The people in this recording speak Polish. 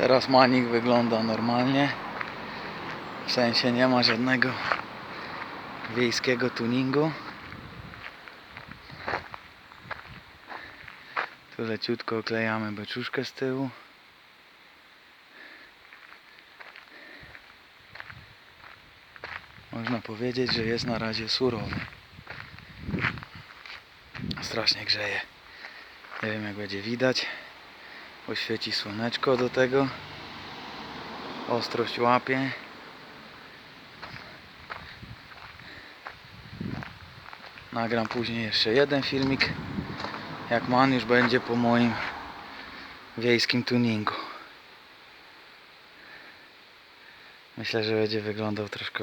Teraz manik wygląda normalnie. W sensie nie ma żadnego wiejskiego tuningu. Tu leciutko oklejamy beczuszkę z tyłu. Można powiedzieć, że jest na razie surowy. Strasznie grzeje. Nie wiem jak będzie widać. Oświeci słoneczko do tego. Ostrość łapie. Nagram później jeszcze jeden filmik. Jak man już będzie po moim wiejskim tuningu. Myślę, że będzie wyglądał troszkę